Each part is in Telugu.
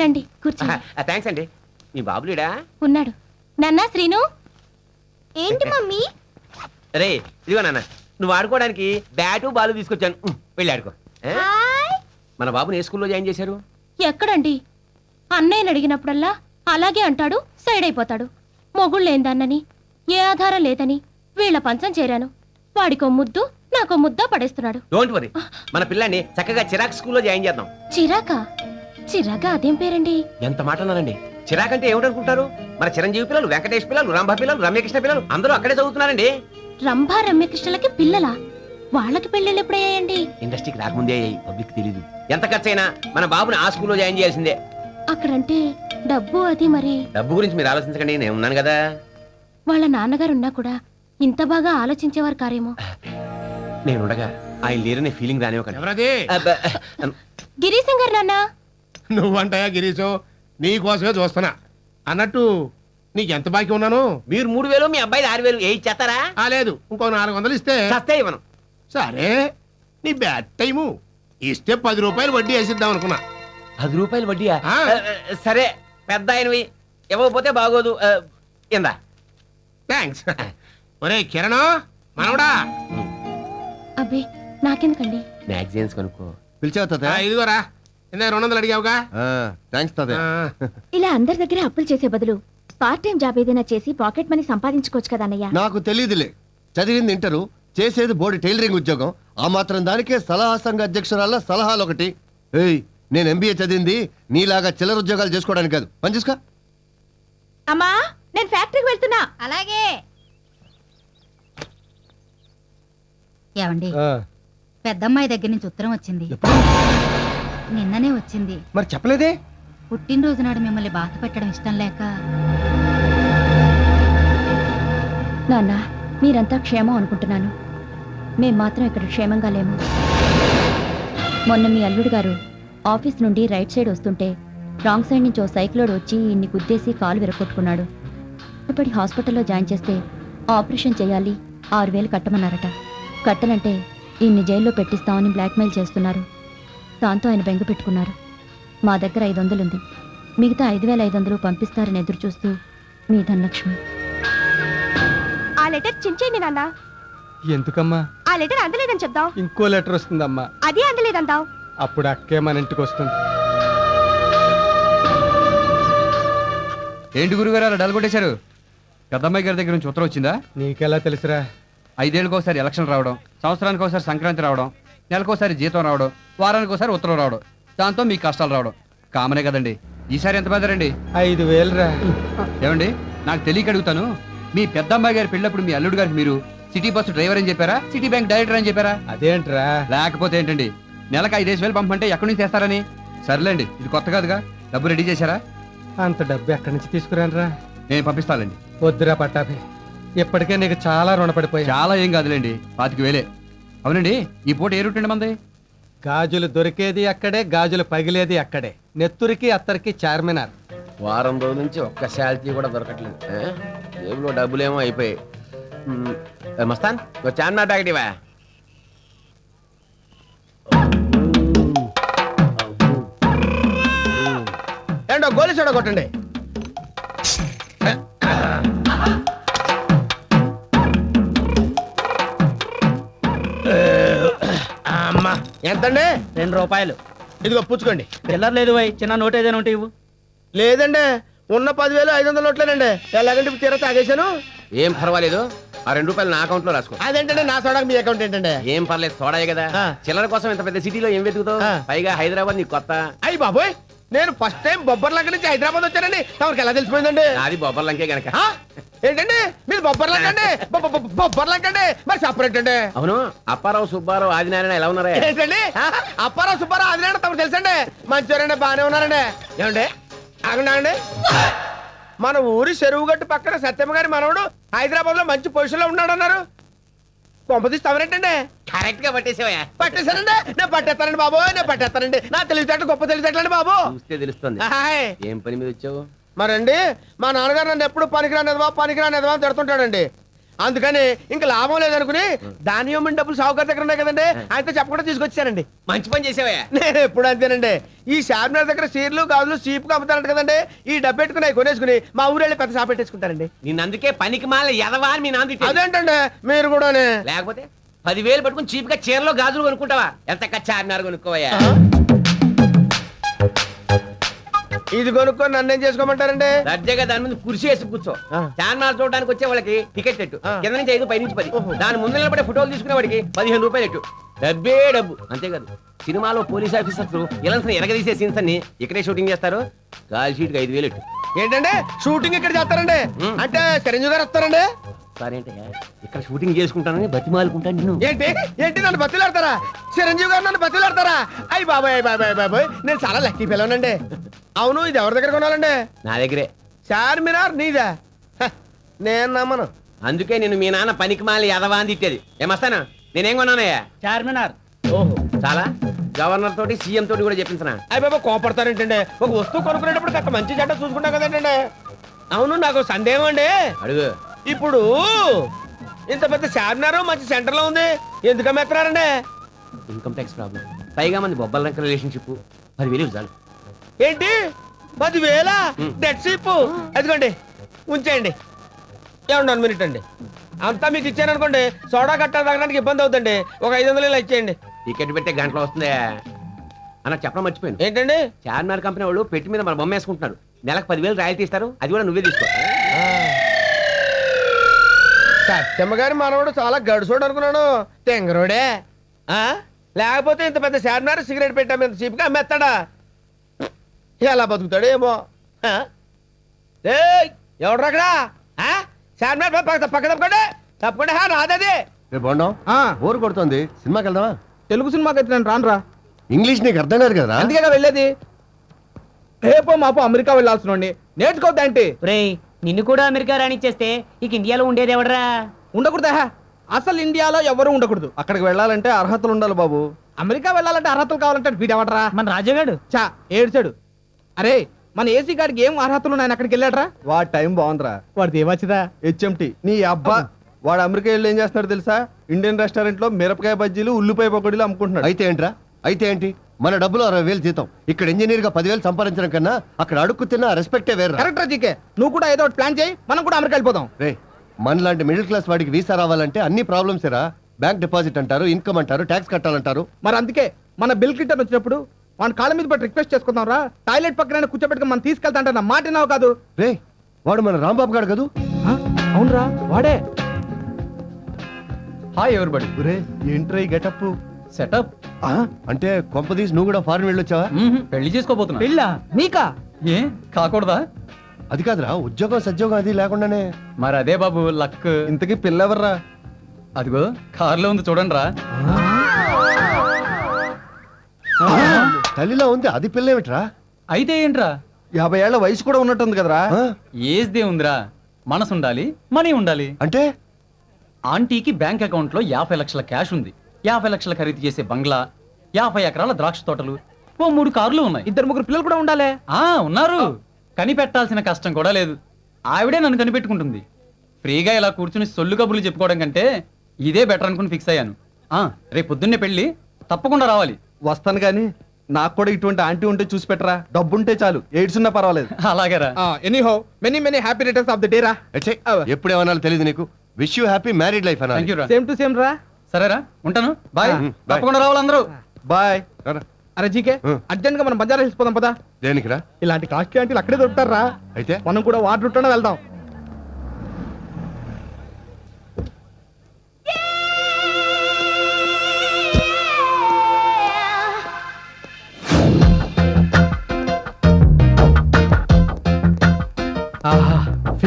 రండి కూర్చోండి. థ్యాంక్స్ అండి. మీ బాబులేడా ఉన్నాడు. నాన్న శ్రీను? ఏంటి మమ్మీ? రే ఇదిగో నాన్న నువ్వు ఆడుకోవడానికి బ్యాటు బాల్ తీసుకొచ్చాను. వెళ్ళి ఆడుకో? మన బాబుని ఏ స్కూల్లో జాయిన్ చేశారు? ఎక్కడండి? అన్నయ్యని అడిగినప్పుడల్లా అలాగే అంటాడు సైడ్ అయిపోతాడు. మొగుళ్ళేందన్నని ఏ ఆధారం లేదని వీళ్ళ పంచం చేరాను. వాడికో ముద్దు నాకో ముద్ద పడేస్తున్నాడు. డోంట్ వరీ మన పిల్లాన్ని చక్కగా చిరాక్ స్కూల్లో జాయిన్ చేద్దాం. చిరాకా? చిరాకా అదేం పేరండి? ఎంత మాట అన్నారండి చిరాక్ అంటే ఏమిటనుకుంటారు? మన చిరంజీవి పిల్లలు వెంకటేష్ పిల్లలు రంభ పిల్లలు రమ్యకృష్ణ పిల్లలు అందరూ అక్కడే చదువుతున్నారండి. రంభా రమ్యకృష్ణలకి పిల్లలా? వాళ్ళకి పెళ్ళిళ్ళు ఎప్పుడయ్యాయండి? ఇండస్ట్రీకి రాకముందే పబ్లిక్ తెలీదు. ఎంత ఖర్చైనా మన బాబుని ఆ స్కూల్లో జాయిన్ చేయాల్సిందే. అక్కడంటే డబ్బు అది మరి. డబ్బు గురించి మీరు ఆలోచించకండి నేను ఉన్నాను కదా. వాళ్ళ నాన్నగారు ఉన్నా కూడా ఇంత బాగా ఆలోచించేవారు కారేమో. నేను ఉండగా ఆయన లేరనే ఫీలింగ్ రానివ్వకండి. ఎవరది? అబ్బా, గిరీశం గారు నాన్న. నువ్వంటాయా గిరీశు? నీ కోసమే చూస్తున్నా. అన్నట్టు నీకు ఎంత బాకీ ఉన్నాను? మీరు మూడు వేలు మీ అబ్బాయి ఆరు వేలు ఏ ఇచ్చేస్తారా? ఆ లేదు. ఇంకో నాలుగు వందలు ఇస్తే. చస్తే ఇవ్వను. సరే నీ బ్యాట్ టైము ఇస్తే పది రూపాయలు వడ్డీ వేసిద్దాం అనుకున్నా. పది రూపాయలు వడ్డీయా? ఆ. ఆ, సరే పెద్ద ఆయనవి. ఇవ్వకపోతే బాగోదు. ఆ, ఇందా. థ్యాంక్స్ ఒరే కిరణ్ మనవడా. అబ్బే నాకెందుకండి? మ్యాగజైన్స్ కొనుక్కో. పిలిచావు ఇదిగోరా ఇందా రెండు వందలు అడిగావుగా థ్యాంక్స్ తాతయ్య. ఇలా అందరి దగ్గర అప్పులు చేసే బదులు పార్ట్ టైం జాబ్ ఏదైనా చేసి పాకెట్ మనీ సంపాదించుకోవచ్చు కదా అన్నయ్య? నాకు తెలియదులే. చదివింది ఇంటరు చేసేది బోర్డు టైలరింగ్ ఉద్యోగం. ఆ మాత్రం దానికే సలహా సంఘ అధ్యక్షురాల సలహాలు ఒకటి. ఏయ్ నేను ఎంబీఏ చదివింది నీలాగా చిల్లర ఉద్యోగాలు చేసుకోవడానికి కాదు. పని చూసుకో. అమ్మా నేను ఫ్యాక్టరీకి వెళ్తున్నా. అలాగే. ఏమండి? పెద్దమ్మాయి దగ్గర నుంచి ఉత్తరం వచ్చింది. నిన్ననే వచ్చింది. మరి చెప్పలేదే? పుట్టినరోజు నాడు మిమ్మల్ని బాధ పెట్టడం ఇష్టం లేక. నాన్న మీరంతా క్షేమం అనుకుంటున్నాను. మేం మాత్రం ఇక్కడ క్షేమంగా లేము. మొన్న మీ అల్లుడు గారు ఆఫీస్ నుండి రైట్ సైడ్ వస్తుంటే రాంగ్ సైడ్ నుంచి ఓ సైక్లోడ్ వచ్చి ఇన్ని గుద్దేసి కాలు విరగొట్టుకున్నాడు. ఇప్పటి హాస్పిటల్లో జాయిన్ చేస్తే ఆపరేషన్ చేయాలి ఆరు వేలు కట్టమన్నారట. కట్టనంటే ఇన్ని జైల్లో పెట్టిస్తామని బ్లాక్మెయిల్ చేస్తున్నారు. దాంతో ఆయన బెంగ పెట్టుకున్నారు. మా దగ్గర ఐదు వందలుంది మిగతా ఐదు వేల ఐదు వందలు పంపిస్తారని ఎదురు చూస్తూ మీ ధనలక్ష్మి. ఆ లెటర్ చించేయండి నాన్న. ఎందుకమ్మా? ఆ లెటర్ అందలేదని చెప్దాం. ఇంకో లెటర్ వస్తుందమ్మా. అదే అందలేదంటావు. అప్పుడు అక్కే మన ఇంటికి వస్తుంది. ఏంటి గురుగారు అలా డల్గొట్టేశారు పెద్దమ్మాయి గారి దగ్గర నుంచి ఉత్తరం వచ్చిందా? నీకెలా తెలుసురా? ఐదేళ్ళకి ఒకసారి ఎలక్షన్ రావడం సంవత్సరానికి ఒకసారి సంక్రాంతి రావడం నెలకోసారి జీతం రావడం వారానికి ఒకసారి ఉత్తరం రావడం దాంతో మీకు కష్టాలు రావడం. కామనే కదండి. ఈసారి ఎంత బెదరండి ఐదు వేలురా. ఏమండి? నాకు తెలియక అడుగుతాను. మీ పెద్దమ్మాయి గారి పెళ్ళప్పుడు మీ అల్లుడు గారికి మీరు సిటీ బస్సు డ్రైవర్ అని చెప్పారా? సిటీ బ్యాంక్ డైరెక్టర్ అని చెప్పారా? అదేంట్రా? లేకపోతే ఏంటండి? నెలకు ఐదేసి వేలు పంపంటే ఎక్కడి నుంచి తెస్తారని? సర్లేండి ఇది కొత్త కాదుగా. డబ్బు రెడీ చేశారా? అంత డబ్బు ఎక్కడి నుంచి తీసుకురానురా? నేను పంపిస్తానండి వద్దురా పట్టాభి. ఇప్పటికే నీకు చాలా రుణపడిపోయా చాలా ఏం కాదులేండి పాతిక వేలే. అవునండి ఈ పూట ఏ రూట్ అండి మంది గాజులు దొరికేది అక్కడే గాజులు పగిలేది అక్కడే. నెత్తురికి అత్తరికి చార్మినార్. వారం రోజుల నుంచి ఒక్క శాలరీ కూడా దొరకట్లేదు. ఆ? జేబులో డబ్బులేమో అయిపోయాయి. మ్, ఏ మస్తాన్ ఓ చార్మినార్ ప్యాకెట్ ఇవా ఏంటో గోలి సోడా కొట్టండి. ఎంతండి? రెండు రూపాయలు. ఇదిగో పుచ్చుకోండి. చిల్లర లేదు వై చిన్న నోట్ ఏదైనా ఉంటే ఇవ్వు. లేదండి ఉన్న పదివేలు ఐదు వందల నోట్లేనండి. ఎలాగంటే తీరా తాగేశాను. ఏం పర్వాలేదు ఆ రెండు రూపాయలు నా అకౌంట్లో రాసుకో. అదేంటండి నా సోడాకి మీ అకౌంట్ ఏంటండి? ఏం పర్లేదు సోడాయే కదా. చిల్లర కోసం ఇంత పెద్ద సిటీలో ఏం వెతుకుతావు. పైగా హైదరాబాద్ నీకు కొత్త. అయ్యి బాబోయ్ నేను ఫస్ట్ టైం బొబ్బర్లంక నుంచి హైదరాబాద్ వచ్చానండి. తమకి ఎలా తెలిసిపోయిందండి? నాది బొబ్బర్లంకే గనక. ఆ? ఏంటండి? మీరు బొబ్బర్లంక అండి? బొ- బొ- బొ- బొబ్బర్లంక అండి? మరి సపరేట్ అండి అవును. అప్పారావు సుబ్బారావు ఆదినారాయణ ఎలా ఉన్నారా? ఏంటండి? అప్పారావు సుబ్బారావు అది తమకు తెలుసండి? మంచివారండి బాగానే ఉన్నారండి. ఏమండి? ఆగండి మన ఊరి చెరువు గట్టు పక్కన సత్యమ్మ గారి మనవడు హైదరాబాద్లో మంచి పొజిషన్లో ఉన్నాడు అన్నారు కొంపతీసి తమరేంటండి? కరెక్ట్గా పట్టేసావా పట్టేశానండి నేను పట్టేస్తానండి బాబు నేను పట్టేస్తానండి. నా తెలివితేటలు గొప్ప తెలివితేటలండి బాబు. చూస్తే తెలుస్తుంది. హాయ్. ఏం పని మీద వచ్చావు? మరండి మా నాన్నగారు నన్ను ఎప్పుడు పనికిరానిదవా పనికిరానిదవా అని తిడుతుంటాడండి. అందుకని ఇంకా లాభం లేదనుకుని దాని ఇవ్వమని డబ్బులు సావుకారు దగ్గర ఉన్నాయి కదండి ఆయనతో చెప్పకుండా తీసుకొచ్చానండి. మంచి పని చేసావయ్యా నేను ఎప్పుడు అంతేనండి. ఈ చార్మినార్ దగ్గర సీర్లు గాజులు సీపుగా అమ్ముతారంట కదండి. ఈ డబ్బు పెట్టుకుని అవి కొనేసుకుని మా ఊరు వెళ్ళి పెద్ద షాప్ పెట్టేసుకుంటారండి. నిన్ను అందుకే పనికి మాల ఎదవా అని మీ నాన్న తిట్టేది. అదేంటండి? మీరు కూడానే. లేకపోతే పదివేలు పట్టుకుని చీప్గా చీరలో గాజులు కొనుక్కుంటావా? ఎంత చార్మినార్ కొనుక్కోవయ్యా? ఇది కొనుక్కొని నన్ను ఏం చేసుకోమంటారండి? దర్జాగా దాని ముందు కుర్చీ వేసి కూర్చో. చార్మినార్ చూడడానికి వచ్చే వాళ్ళకి టికెట్ ఎట్టు. కింద నుంచి ఐదు పై నుంచి పది. దాని ముందు నిలబడే ఫోటోలు తీసుకునే వాడికి పదిహేను రూపాయలు ఎట్టు డబ్బే డబ్బు. అంతేకాదు సినిమాలో పోలీస్ ఆఫీసర్స్ ఇలాంటి ఎరగదీసే సీన్స్ అన్ని ఇక్కడే షూటింగ్ చేస్తారు. కాల్ షీట్ ఐదు వేలు ఎట్టు ఏంటండి? షూటింగ్ ఇక్కడ చేస్తారండి. అంటే చిరంజీవి గారు వస్తారండి? సరేంటే ఇక్కడ షూటింగ్ చేసుకుంటానని బతిమాలుకుంటాను నిన్ను ఏంటి? ఏంటి నన్ను బతులాడతారా? చిరంజీవి గారు నన్ను బతులాడతారా? అయ్యి బాబాయ్ బాబాయ్ బాబాయ్. నేను చాలా లక్కీ పిల్లనండి అవును ఇది ఎవరి దగ్గర కొనాలండి? నా దగ్గరే. చార్మినార్ నీదా. హ, నేను నమ్మను. అందుకే నేను మీ నాన్న పనికి మాలి ఎదవా అని తిట్టేది. ఏమస్తానా నేనేం కొన్నానయ్యా? చార్మినార్ ఓహో చాలా? గవర్నర్ తోటి సీఎం తోటి కూడా చెప్పించిన? అయ్యి బాబా కోపడతారేంటండి? ఒక వస్తువు కొనుక్కునేటప్పుడు కాస్త మంచి చెడ్డ చూసుకుంటాం కదండి. అవును నాకు సందేహం అండి. అడుగు. ఇప్పుడు ఇంత పెద్ద చార్మినార్ మంచి సెంటర్లో ఉంది. ఎందుకు అమ్మేస్తున్నారండి ఇన్కమ్ ట్యాక్స్ ప్రాబ్లం. పైగా మంది బొబ్బల రంక రిలేషన్షిప్ పదివేలు చాలు. ఏంటి? పదివేల. డెడ్ షీప్ అదిగోండి ఉంచేయండి. ఏమన్నా వన్ మినిట్ అండి. అంతా మీకు ఇచ్చాను అనుకోండి సోడా కట్టాలి తాగడానికి ఇబ్బంది అవుతుంది ఒక ఐదు వందలు ఇలా ఇచ్చేయండి. టికెట్ పెట్టే గంటలో వస్తుందే. అన్న చెప్పడం మర్చిపోయాను. ఏంటండి? చార్మినార్ కంపెనీ వాళ్ళు పెట్టి మీద మన బొమ్మ వేసుకుంటున్నారు. నెలకు పదివేలు రాయల్టీ ఇస్తారు అది కూడా నువ్వే తీసుకో. సత్యమ్మ గారి మనవడు చాలా గడుసోడు అనుకున్నాను. తెంగరోడే? లేకపోతే ఇంత పెద్ద చార్మినార్ సిగరెట్ పెట్టాము ఇంత చీప్గా అమ్మేస్తాడా? ఎలా బతుకుతాడు ఏమో? ఆ? ఏయ్, ఎవడ్రా అక్కడ? ఆ? చార్మినార్ పక్క పక్క తప్పకండి తప్పకుండా. హా నాదది. రేపు బాగున్నాం బోర్ కొడుతుంది. సినిమాకి వెళ్దామా తెలుగు సినిమాకి అయితే నేను రానురా. ఇంగ్లీష్ నీకు అర్థం కాదు కదా అందుకే వెళ్ళేది. రేపో మాపో అమెరికా వెళ్ళాల్సిన నేర్చుకోవద్దేంటి రేయ్ నిన్ను కూడా అమెరికా రానిచ్చేస్తే ఇక ఇండియాలో ఉండేది ఎవడరా? ఉండకూడదా? అసలు ఇండియాలో ఎవరు ఉండకూడదు. అక్కడికి వెళ్ళాలంటే అర్హతలు ఉండాలి బాబు. అమెరికా వెళ్ళాలంటే అర్హతలు కావాలంటే వీడెవడరా? మన రాజుగాడు. చా ఏడ్చాడు. అరే మన ఏసీ గారికి ఏం అర్హతలు ఉన్నాయి అక్కడికి వెళ్ళాడరా? వాడి టైం బాగుందిరా. వాడు దేవచ్చిదా హెచ్ఎంటి నీ అబ్బా వాడు అమెరికా వెళ్ళి ఏం చేస్తున్నాడు తెలుసా? ఇండియన్ రెస్టారెంట్లో మిరపకాయ బజ్జీలు ఉల్లిపాయ పకోడీలు అమ్ముకుంటున్నాడు. అయితే ఏంట్రా? అయితే ఏంటి? మన డబ్బులు అరవై వేలు జీతం. ఇక్కడ ఇంజనీర్గా పదివేలు సంపాదించడం కన్నా అక్కడ అడుక్కు తిన్న రెస్పెక్టే వేరు కరెక్ట్ జీకే. నువ్వు కూడా ఏదో ఒకటి ప్లాన్ చేయి మనం కూడా అమెరికా వెళ్ళిపోదాం. రే మనలాంటి మిడిల్ క్లాస్ వాడికి వీసా రావాలంటే అన్ని ప్రాబ్లమ్స్ రా బ్యాంక్ డిపాజిట్ అంటారు ఇన్కమ్ అంటారు ట్యాక్స్ కట్టాలంటారు. మరి అందుకే మన బిల్ క్లింటన్ వచ్చినప్పుడు మన కాళ్ళ మీద పట్టి రిక్వెస్ట్ చేసుకుందాం రా. టాయిలెట్ పక్కన కూర్చోబెట్టుకుని మనం తీసుకెళ్తా అంటే నా మాట విన్నావు కాదు. రే వాడు మన రాంబాబు గాడు కదూ? అవునరా వాడే. Hi everybody? రే ఏంట్రా ఈ గెటప్ సెటప్? అంటే కొంపదీసి నువ్వు కూడా ఫారెన్ వెళ్ళొచ్చావా? పెళ్ళి చేసుకోబోతున్నా. పెళ్ళా? నీకా? ఏ కాకూడదా? అది కాదురా ఉద్యోగం సద్యోగం అది లేకుండానే. మరి అదే బాబు లక్. ఇంతకీ పిల్ల ఎవర్రా అదిగో కారులో ఉంది చూడండి రా తల్లిలో ఉంది అది పిల్ల ఏమిట్రా అయితే ఏంట్రా? యాభై ఏళ్ళ వయసు కూడా ఉన్నట్టుంది కదరా? ఏజ్దే ఉందిరా. మనసు ఉండాలి మనీ ఉండాలి. అంటే? ఆంటీకి బ్యాంక్ అకౌంట్లో యాభై లక్షల క్యాష్ ఉంది. యాభై లక్షల ఖరీదు చేసే బంగ్లా యాభై ఎకరాల ద్రాక్ష తోటలు ఓ మూడు కార్లు ఉన్నాయి. ఇద్దరు ముగ్గురు పిల్లలు కూడా ఉండాలి? ఆ ఉన్నారు. కనిపెట్టాల్సిన కష్టం కూడా లేదు. ఆవిడే నన్ను కనిపెట్టుకుంటుంది. ఫ్రీగా ఇలా కూర్చుని సొల్లు కబుర్లు చెప్పుకోవడం కంటే ఇదే బెటర్ అనుకుని ఫిక్స్ అయ్యాను. ఆ రేపు పొద్దున్నే పెళ్ళి తప్పకుండా రావాలి. వస్తాను గాని నాకు కూడా ఇటువంటి ఆంటీ ఉంటే చూసి పెట్టరా. డబ్బుంటే చాలు. ఎయిడ్స్ ఉన్నా పర్వాలేదు. అలాగేరా. Anyhow many many happy returns of the day రా. ఎచ్చే, ఎప్పుడేమనాలో తెలియదు నీకు. Wish you happy married life రా. సేమ్ టు సేమ్ రా. సరేరా ఉంటాను. బాయ్. తప్పకుండా రావాలి అందరూ. బాయ్ రారా. అరే జీకే. అర్జెంట్గా మనం బంజారా హిల్స్ పోదాం పదా. దేనికిరా ఇలాంటి కాస్ట్లీ ఆంటీలు అక్కడే దొరుకుతారా? అయితే? మనం కూడా వాటర్ వెళ్దాం.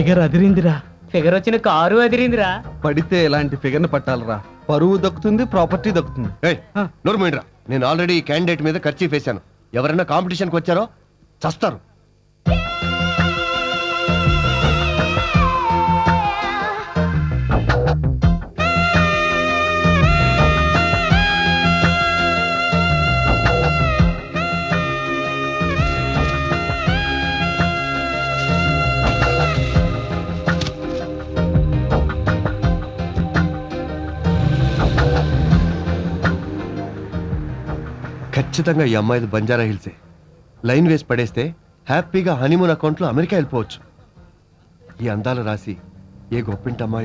ఫిగర్ అదిరిందిరా. ఫిగర్ వచ్చిన కారు అదిరిందిరా. పడితే ఇలాంటి ఫిగర్ని పట్టాలరా? పరువు దక్కుతుంది ప్రాపర్టీ దక్కుతుంది. నోరు. నేను ఆల్రెడీ ఈ క్యాండిడేట్ మీద ఖర్చు వేశాను ఎవరైనా కాంపిటీషన్కి వచ్చారో చస్తారు. ఖచ్చితంగా ఈ అమ్మాయిది బంజారా హిల్సే. లైన్ వేసి పడేస్తే హ్యాపీగా హనీమూన్ అకౌంట్లో అమెరికా వెళ్ళిపోవచ్చు. ఈ అందాలు రాసి ఏ గొప్పింటి అమ్మాయో